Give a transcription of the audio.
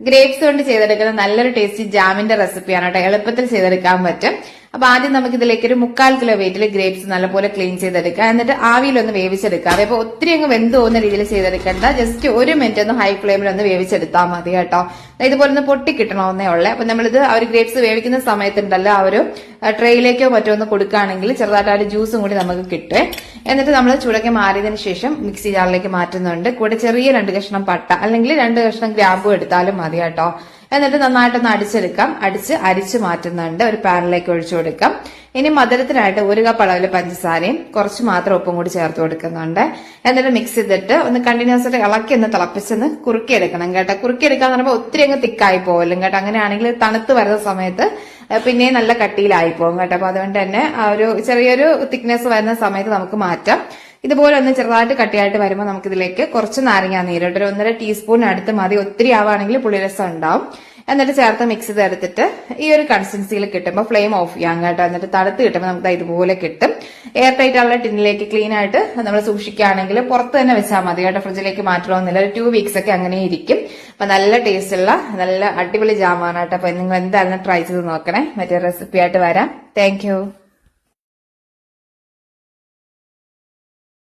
Grapes കൊണ്ട് ചെയ്തെടുക്കുന്ന നല്ലൊരു ടേസ്റ്റി ജാമിന്റെ റെസിപ്പിയാണ് കേട്ടോ. എളുപ്പത്തിൽ ചെയ്തെടുക്കാൻ പറ്റും. അപ്പൊ ആദ്യം നമുക്ക് ഇതിലേക്ക് ഒരു മുക്കാൽ കിലോ വെയിറ്റിൽ ഗ്രേപ്സ് നല്ലപോലെ ക്ലീൻ ചെയ്തെടുക്കാം എന്നിട്ട് ആവിയിലൊന്ന് വേവിച്ചെടുക്കുക. അതേപോലെ ഒത്തിരി അങ്ങ് വെന്ത് പോകുന്ന രീതിയിൽ ചെയ്തെടുക്കേണ്ട. ജസ്റ്റ് ഒരു മിനിറ്റ് ഒന്ന് ഹൈ ഫ്ലെയിമിൽ ഒന്ന് വേവിച്ചെടുത്താൽ മതി കേട്ടോ. ഇതുപോലെ ഒന്ന് പൊട്ടി കിട്ടണമെന്നേ ഉള്ളേ. അപ്പൊ നമ്മളിത് ആ ഗ്രേപ്സ് വേവിക്കുന്ന സമയത്തുണ്ടല്ലോ ആ ഒരു ട്രേയിലേക്കോ മറ്റോ ഒന്ന് കൊടുക്കുകയാണെങ്കിൽ ചെറുതായിട്ട് ആ ജ്യൂസും കൂടി നമുക്ക് കിട്ടും എന്നിട്ട് നമ്മൾ ചൂടൊക്കെ മാറിയതിന് ശേഷം മിക്സി ജാറിലേക്ക് മാറ്റുന്നുണ്ട്. കൂടെ ചെറിയ രണ്ട് കഷ്ണം പട്ട അല്ലെങ്കിൽ രണ്ട് കഷ്ണം ഗ്രാമ്പും എടുത്താലും മതി കേട്ടോ. എന്നിട്ട് നന്നായിട്ടൊന്ന് അടിച്ചെടുക്കാം. അടിച്ച് അരിച്ച് മാറ്റുന്നുണ്ട്. ഒരു പാനിലേക്ക് ഒഴിച്ചു കൊടുക്കാം. ഇനി മധുരത്തിനായിട്ട് ഒരു കപ്പ് അളവിൽ പഞ്ചസാരയും കുറച്ച് മാത്രം ഉപ്പും കൂടി ചേർത്ത് കൊടുക്കുന്നുണ്ട്. എന്നിട്ട് മിക്സ് ചെയ്തിട്ട് ഒന്ന് കണ്ടിന്യൂസ് ആയിട്ട് ഇളക്കി ഒന്ന് തിളപ്പിച്ചൊന്ന് കുറുക്കിയെടുക്കണം കേട്ടോ. കുറുക്കിയെടുക്കാന്ന് പറയുമ്പോൾ ഒത്തിരി അങ്ങ് തിക്കായി പോകലും കേട്ടോ. അങ്ങനെയാണെങ്കിൽ തണുത്ത് വരുന്ന സമയത്ത് പിന്നെയും നല്ല കട്ടിയിലായി പോകും കേട്ടോ. അപ്പൊ അതുകൊണ്ട് തന്നെ ഒരു ചെറിയൊരു തിക്നെസ് വരുന്ന സമയത്ത് നമുക്ക് മാറ്റാം. ഇതുപോലെ ഒന്ന് ചെറുതായിട്ട് കട്ടിയായിട്ട് വരുമ്പോൾ നമുക്ക് ഇതിലേക്ക് കുറച്ച് നാരങ്ങ നീര് ഒരു ഒന്നര ടീസ്പൂൺ അടുത്ത് മതി ഒത്തിരി ആവുകയാണെങ്കിൽ പുളിരസം ഉണ്ടാവും. എന്നിട്ട് ചേർത്ത് മിക്സ് ചെയ്തെടുത്തിട്ട് ഈ ഒരു കൺസിസ്റ്റൻസിയിൽ കിട്ടുമ്പോൾ ഫ്ലെയിം ഓഫ് ചെയ്യാം കേട്ടോ. എന്നിട്ട് തടുത്ത് കിട്ടുമ്പോൾ നമുക്ക് ഇതുപോലെ കിട്ടും. എയർ ടൈറ്റ് ഉള്ള ടിന്നിലേക്ക് ക്ലീൻ ആയിട്ട് നമ്മൾ സൂക്ഷിക്കുകയാണെങ്കിൽ പുറത്ത് തന്നെ വെച്ചാൽ മതി കേട്ടോ. ഫ്രിഡ്ജിലേക്ക് മാറ്റണമെന്നില്ല. ഒരു ടു വീക്സ് ഒക്കെ അങ്ങനെ ഇരിക്കും. അപ്പൊ നല്ല ടേസ്റ്റ് ഉള്ള നല്ല അടിപൊളി ജാമാണ് കേട്ടോ. അപ്പൊ നിങ്ങൾ എന്തായാലും ട്രൈ ചെയ്ത് നോക്കണേ. മറ്റേ റെസിപ്പി ആയിട്ട് വരാം. താങ്ക്